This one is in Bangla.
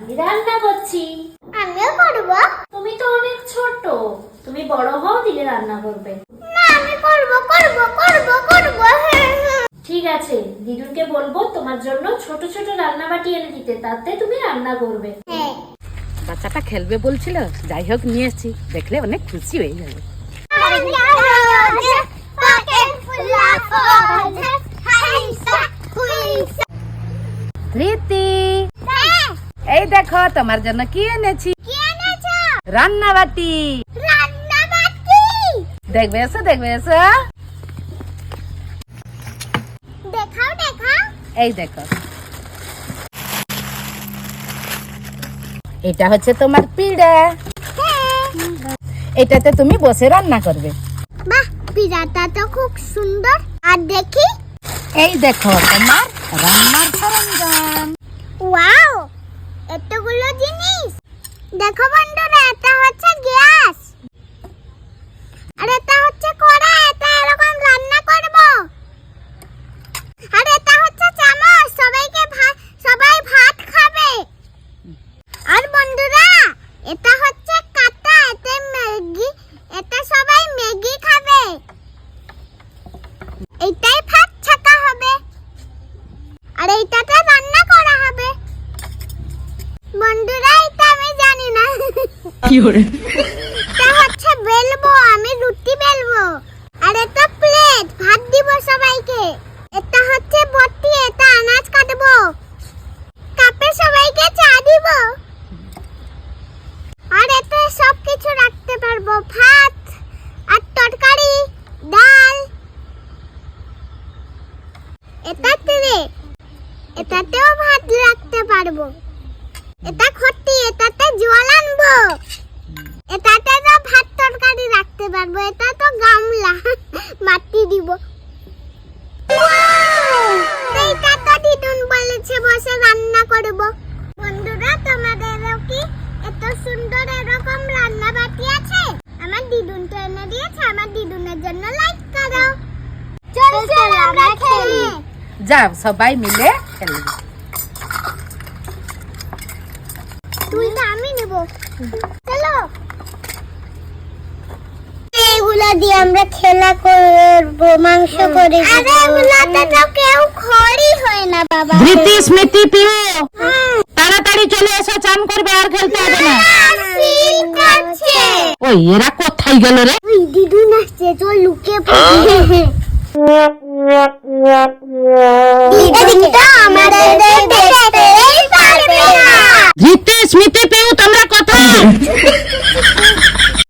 আমি রান্না করছি। আমিও করব। তুমি তো অনেক ছোট। তুমি বড় হও দিলে রান্না করবে। না আমি করব করব করব করব। ঠিক আছে দিদুনকে বলব তোমার জন্য ছোট ছোট রান্না বাটি এনে দিতে তাতে তুমি রান্না করবে। হ্যাঁ। বাচ্চাটা খেলবে বলছিল যাই হোক নিয়ে এসেছি দেখলে অনেক খুশি হয়ে যাবে। দেখো তোমার জন্য কি এনেছি? রান্না বাটি দেখবে এসো দেখবে এসো। দেখাও দেখাও। এই দেখো। এটা হচ্ছে তোমার পিড়া। এটাতে তুমি বসে রান্না করবে। বাহ পিজাটা তো খুব সুন্দর। আর দেখি। এই দেখো তোমার রান্নার সরঞ্জাম। দেখো বন্ধুরা, এটা হচ্ছে গ্যাস। আর এটা হচ্ছে কড়া এটা এরকম রান্না করব। আর এটা হচ্ছে চামচ, সবাইকে ভাত সবাই ভাত খাবে। আর বন্ধুরা, এটা হচ্ছে কাটা, এতে ম্যাগি, এটা সবাই ম্যাগি খাবে। এইটাই ভাত ছাকা হবে। আর এইটাতে এটা হচ্ছে বেলবো, আমি রুটি বেলবো। আর এটা প্লেট ভাত দিব সবাইকে। এটা হচ্ছে বটি, এটা আনাজ কাটবো। কাপে সবাইকে চা দিব। আর এতে সব কিছু রাখতে পারব, ভাত আর তরকারি, ডাল। এটা ট্রে এটাতেও ভাত রাখতে পারব। এটা খট্টি এটাতে জল আনব। এটাতে তো ভাত তরকারি রাখতে পারব এটা তো গামলা মাটি দিব। এইটা তো দিদুন বলেছে বসে রান্না করব। বন্ধুরা তোমাদেরও কি এত সুন্দর এরকম রান্না বাটি আছে? আমার দিদুন তো এনে দিয়েছে আমার দিদুনের জন্য লাইক করো। চল চল আমরা খেলি। যাও সবাই মিলে খেলবে তুই না আমি নেব। এগুলা দিয়ে আমরা খেলা করব মাংস করে আরে এগুলাতে তো কেউ খড়ি হয় না বাবা। ধৃতি স্মৃতি প্রিয়। তাড়াতাড়ি চলে এসো চান করবে আর খেলতে হবে না। ওই এরা কোথায় গেল রে? ওই দিদু নাচছে চল লুকে পড়ি।